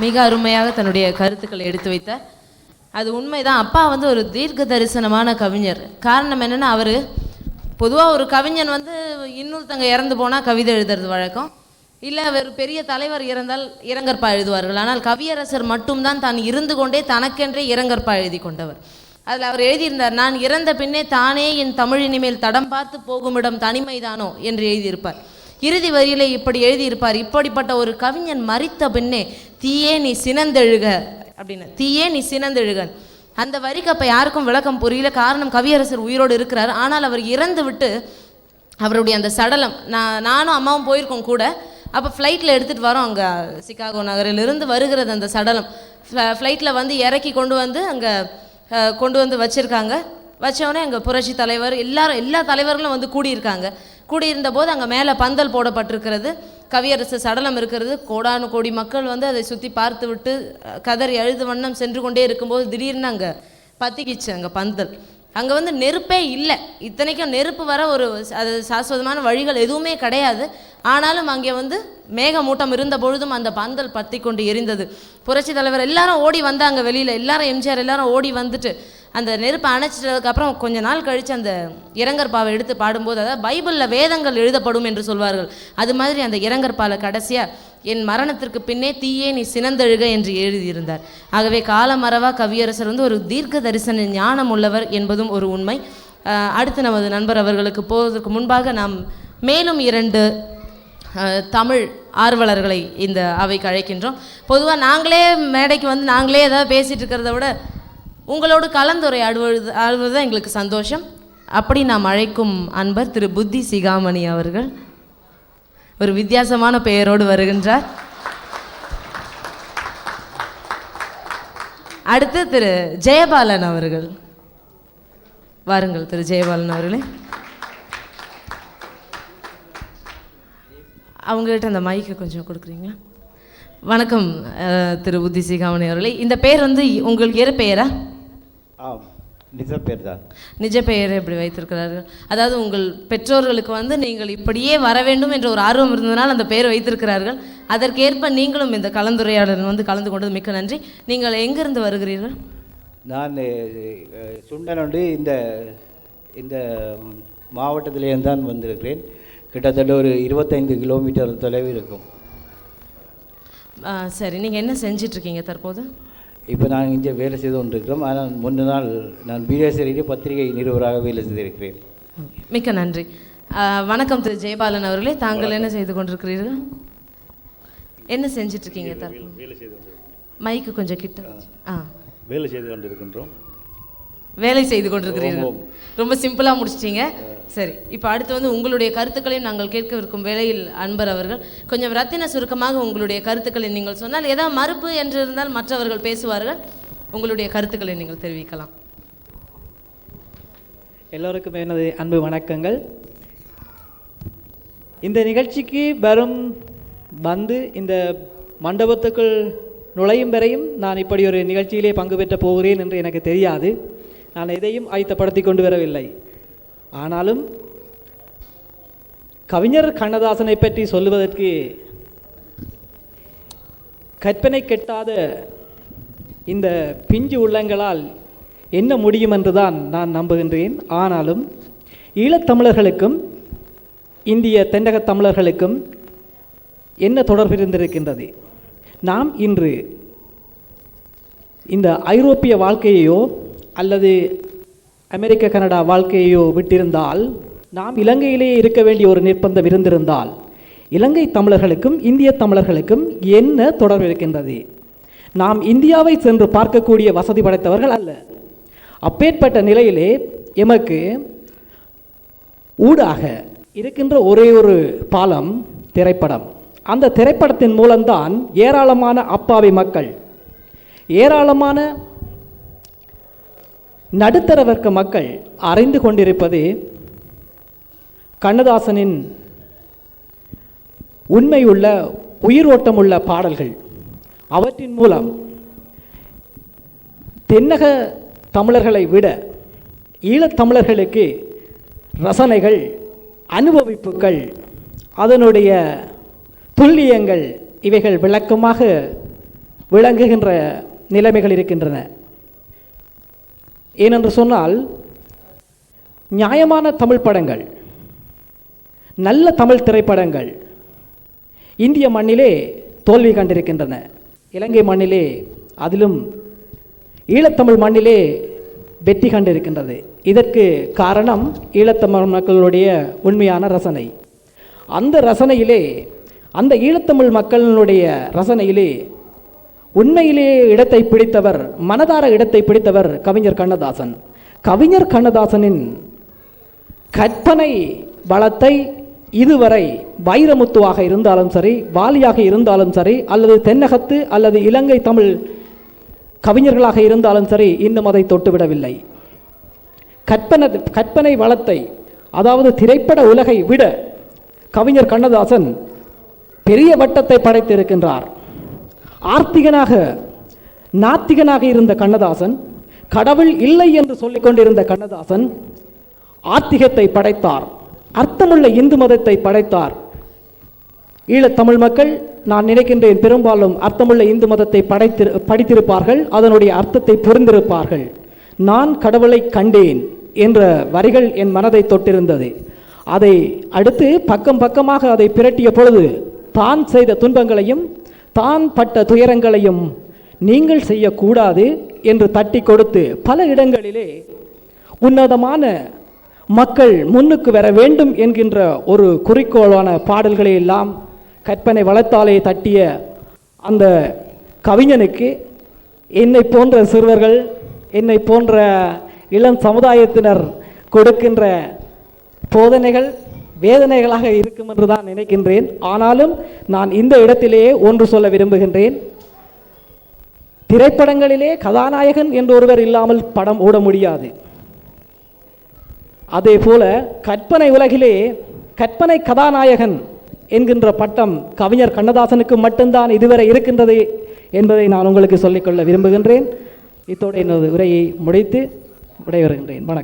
மிக அருமையாக தன்னுடைய கருத்துக்களை எடுத்து வைத்தார். அது உண்மைதான். அப்பா வந்து ஒரு தீர்க்க தரிசனமான கவிஞர். காரணம் என்னென்னா அவர் பொதுவாக ஒரு கவிஞன் வந்து இன்னொருத்தங்க இறந்து போனால் கவிதை எழுதுறது வழக்கம். இல்லை அவர் பெரிய தலைவர் இறந்தால் இரங்கற்பா எழுதுவார்கள். ஆனால் கவியரசர் மட்டும்தான் தான் இருந்து கொண்டே தனக்கென்றே இரங்கற்பா எழுதி கொண்டவர். அதில் அவர் எழுதியிருந்தார் நான் இறந்த பின்னே தானே என் தமிழ் இனிமேல் தடம் பார்த்து போகுமிடம் தனிமைதானோ? என்று எழுதியிருப்பார். இறுதி வரியிலே இப்படி எழுதியிருப்பார் இப்படிப்பட்ட ஒரு கவிஞன் மறித்த பின்னே தீயே நீ சினந்தெழுக அப்படின்னு. தீயே நீ சினந்தெழுக. அந்த வரிக்கு அப்போ யாருக்கும் விளக்கம் புரியல. காரணம் கவியரசர் உயிரோடு இருக்கிறார். ஆனால் அவர் இறந்து விட்டு அவருடைய அந்த சடலம் நான் நானும் அம்மாவும் போயிருக்கோம் கூட. அப்போ ஃப்ளைட்டில் எடுத்துகிட்டு வரோம் அங்கே சிகாகோ நகரிலிருந்து வருகிறது அந்த சடலம். ஃப்ளைட்டில் வந்து இறக்கி கொண்டு வந்து அங்கே கொண்டு வந்து வச்சுருக்காங்க. வச்சவொடனே அங்கே புரட்சி தலைவர் எல்லாரும் எல்லா தலைவர்களும் வந்து கூடியிருக்காங்க. கூடியிருந்த போது அங்கே மேலே பந்தல் போடப்பட்டிருக்கிறது. கவியரசு சடலம் இருக்கிறது. கோடானு கோடி மக்கள் வந்து அதை சுற்றி பார்த்து விட்டு கதறி அழுது வண்ணம் சென்று கொண்டே இருக்கும்போது திடீர்னு அங்கே பத்திக்கிச்சு அங்கே பந்தல். அங்கே வந்து நெருப்பே இல்லை. இத்தனைக்கும் நெருப்பு வர ஒரு அது சாஸ்வதமான வழிகள் எதுவுமே கிடையாது. ஆனாலும் அங்கே வந்து மேகமூட்டம் இருந்த பொழுதும் அந்த பந்தல் பற்றி கொண்டு எரிந்தது. புரட்சி தலைவர் எல்லாரும் ஓடி வந்தாங்க வெளியில். எல்லாரும் எம்ஜிஆர் எல்லாரும் ஓடி வந்துட்டு அந்த நெருப்பை அணைச்சிட்டதுக்கப்புறம் கொஞ்ச நாள் கழித்து அந்த இறங்கற்பாவை எடுத்து பாடும்போது அதாவது பைபிளில் வேதங்கள் எழுதப்படும் என்று சொல்வார்கள். அது மாதிரி அந்த இரங்கற்பால கடைசியாக என் மரணத்திற்கு பின்னே தீயே நீ சினந்தெழுக என்று எழுதியிருந்தார். ஆகவே காலமறவா கவியரசர் வந்து ஒரு தீர்க்க தரிசன ஞானம் உள்ளவர் என்பதும் ஒரு உண்மை. அடுத்து நமது நண்பர் அவர்களுக்கு போவதற்கு முன்பாக நாம் மேலும் இரண்டு தமிழ் ஆர்வலர்களை இந்த அவைக்கு அழைக்கின்றோம். பொதுவாக நாங்களே மேடைக்கு வந்து நாங்களே ஏதாவது பேசிகிட்டு இருக்கிறத விட உங்களோடு கலந்துரையாடுவது ஆடுவது தான் எங்களுக்கு சந்தோஷம். அப்படி நாம் அழைக்கும் அன்பர் திரு புத்தி சிகாமணி அவர்கள். ஒரு வித்தியாசமான பெயரோடு வருகின்றார். அடுத்து திரு ஜெயபாலன் அவர்கள். வாருங்கள் திரு ஜெயபாலன் அவர்களே. அவங்ககிட்ட அந்த மைக்கை கொஞ்சம் கொடுக்குறீங்களா? வணக்கம் திரு புத்தி சிகாமணி அவர்களே. இந்த பேர் வந்து உங்களுக்கு ஏற பெயரா நிஜ பேர் தான் நிஜ பெயரை எப்படி வைத்திருக்கிறார்கள். அதாவது உங்கள் பெற்றோர்களுக்கு வந்து நீங்கள் இப்படியே வர வேண்டும் என்ற ஒரு ஆர்வம் இருந்ததனால் அந்த பெயர் வைத்திருக்கிறார்கள். அதற்கேற்ப நீங்களும் இந்த கலந்துரையாடல் வந்து கலந்து கொண்டது மிக்க நன்றி. நீங்கள் எங்கிருந்து வருகிறீர்கள்? நான் அஹ், சுண்டனோடு இந்த இந்த மாவட்டத்திலேயும் தான் வந்திருக்கிறேன். கிட்டத்தட்ட ஒரு இருபத்தைந்து கிலோமீட்டர் தொலைவு இருக்கும். சரி. நீங்கள் என்ன செஞ்சிட்டு இருக்கீங்க தற்போது? இப்போ நான் இங்கே வேலை செய்து கொண்டிருக்கிறோம். ஆனால் முன்ன நாள் நான் பீரேஸ்வரியில் பத்திரிகை நிருபராக வேலை செய்திருக்கிறேன். மிக்க நன்றி. வணக்கம் திரு ஜெயபாலன் அவர்களே. தாங்கள் என்ன செய்து கொண்டிருக்கிறீர்கள்? என்ன செஞ்சிட்டு இருக்கீங்க? தற்போது வேலை செய்து கொண்டு மைக்கு கொஞ்சம் கிட்ட. ஆ. வேலை செய்து கொண்டிருக்கின்றோம். வேலை செய்து கொண்டிருக்கிறீர்கள். ரொம்ப சிம்பிளாக முடிச்சிட்டீங்க. சரி இப்போ அடுத்து வந்து உங்களுடைய கருத்துக்களையும் நாங்கள் கேட்கவிருக்கும் வேளையில் அன்பர் அவர்கள். கொஞ்சம் ரத்தின சுருக்கமாக உங்களுடைய கருத்துக்களை நீங்கள் சொன்னால் ஏதாவது மறுப்பு என்று இருந்தால் மற்றவர்கள் பேசுவார்கள். உங்களுடைய கருத்துக்களை நீங்கள் தெரிவிக்கலாம். எல்லோருக்கும் எனது அன்பு வணக்கங்கள். இந்த நிகழ்ச்சிக்கு வரும் வந்து இந்த மண்டபத்துக்குள் நுழையும் வரையும் நான் இப்படி ஒரு நிகழ்ச்சியிலே பங்கு பெற்ற போகிறேன் என்று எனக்கு தெரியாது. நான் எதையும் ஆயத்தப்படுத்தி கொண்டு வரவில்லை. ஆனாலும் கவிஞர் கண்ணதாசனை பற்றி சொல்லுவதற்கு கற்பனை கெட்டாத இந்த பிஞ்சு உள்ளங்களால் என்ன முடியும் என்றுதான் நான் நம்புகின்றேன். ஆனாலும் ஈழத்தமிழர்களுக்கும் இந்திய தென்னகத் தமிழர்களுக்கும் என்ன தொடர்பு இருந்திருக்கின்றது? நாம் இன்று இந்த ஐரோப்பிய வாழ்க்கையையோ அல்லது அமெரிக்க கனடா வாழ்க்கையோ விட்டிருந்தால் நாம் இலங்கையிலேயே இருக்க வேண்டிய ஒரு நிர்பந்தம் இருந்திருந்தால் இலங்கை தமிழர்களுக்கும் இந்திய தமிழர்களுக்கும் என்ன தொடர்பு இருக்கின்றது? நாம் இந்தியாவை சென்று பார்க்கக்கூடிய வசதி படைத்தவர்கள் அல்ல. அப்பேற்பட்ட நிலையிலே எமக்கு ஊடாக இருக்கின்ற ஒரே ஒரு பாலம் திரைப்படம். அந்த திரைப்படத்தின் மூலம்தான் ஏராளமான அப்பாவி மக்கள் ஏராளமான நடுத்தர வர்க்க மக்கள் அறிந்து கொண்டிருப்பது கண்ணதாசனின் உண்மையுள்ள உயிரோட்டமுள்ள பாடல்கள். அவற்றின் மூலம் தென்னக தமிழர்களை விட ஈழத்தமிழர்களுக்கு ரசனைகள் அனுபவிப்புகள் அதனுடைய துல்லியங்கள் இவைகள் விளக்கமாக விளங்குகின்ற நிலைமைகள் இருக்கின்றன. ஏனென்று சொன்னால் நியாயமான தமிழ் படங்கள் நல்ல தமிழ் திரைப்படங்கள் இந்திய மண்ணிலே தோல்வி கண்டிருக்கின்றன. இலங்கை மண்ணிலே அதிலும் ஈழத்தமிழ் மண்ணிலே வெற்றி கண்டிருக்கின்றது. இதற்கு காரணம் ஈழத்தமிழ் மக்களுடைய உண்மையான ரசனை. அந்த ரசனையிலே அந்த ஈழத்தமிழ் மக்களினுடைய ரசனையிலே உண்மையிலேயே இடத்தை பிடித்தவர் மனதார இடத்தை பிடித்தவர் கவிஞர் கண்ணதாசன். கவிஞர் கண்ணதாசனின் கற்பனை வளத்தை இதுவரை வைரமுத்துவாக இருந்தாலும் சரி வாலியாக இருந்தாலும் சரி அல்லது தென்னகத்து அல்லது இலங்கை தமிழ் கவிஞர்களாக இருந்தாலும் சரி இன்னும் அதை தொட்டுவிடவில்லை. கற்பனை கற்பனை வளத்தை அதாவது திரைப்பட உலகை விட கவிஞர் கண்ணதாசன் பெரிய வட்டத்தை படைத்திருக்கின்றார். ஆர்த்திகனாக நாத்திகனாக இருந்த கண்ணதாசன் கடவுள் இல்லை என்று சொல்லிக்கொண்டிருந்த கண்ணதாசன் ஆத்திகத்தை படைத்தார். அர்த்தமுள்ள இந்து மதத்தை படைத்தார். ஈழத்தமிழ் மக்கள் நான் நினைக்கின்றேன் பெரும்பாலும் அர்த்தமுள்ள இந்து மதத்தை படைத்திரு படித்திருப்பார்கள் அதனுடைய அர்த்தத்தை புரிந்திருப்பார்கள். நான் கடவுளை கண்டேன் என்ற வரிகள் என் மனதை தொட்டிருந்தது. அதை அடுத்து பக்கம் பக்கமாக அதை பிரட்டிய பொழுது தான் செய்த துன்பங்களையும் தான் பட்ட துயரங்களையும் நீங்கள் செய்யக்கூடாது என்று தட்டி கொடுத்து பல இடங்களிலே உன்னதமான மக்கள் முன்னுக்கு வர வேண்டும் என்கின்ற ஒரு குறிக்கோளான பாடல்களை எல்லாம் கற்பனை வளத்தாலே தட்டிய அந்த கவிஞனுக்கு என்னை போன்ற சிறுவர்கள் என்னை போன்ற இளம் சமுதாயத்தினர் கொடுக்கின்ற போதனைகள் வேதனைகளாக இருக்கும் என்று தான் நினைக்கின்றேன். ஆனாலும் நான் இந்த இடத்திலேயே ஒன்று சொல்ல விரும்புகின்றேன். திரைப்படங்களிலே கதாநாயகன் என்று ஒருவர் இல்லாமல் படம் ஓட முடியாது. அதே போல கற்பனை உலகிலே கற்பனை கதாநாயகன் என்கின்ற பட்டம் கவிஞர் கண்ணதாசனுக்கு மட்டும்தான் இதுவரை இருக்கின்றது என்பதை நான் உங்களுக்கு சொல்லிக்கொள்ள விரும்புகின்றேன். இத்தோடு எனது உரையை முடித்து விடைபெறுகின்றேன். வணக்கம்.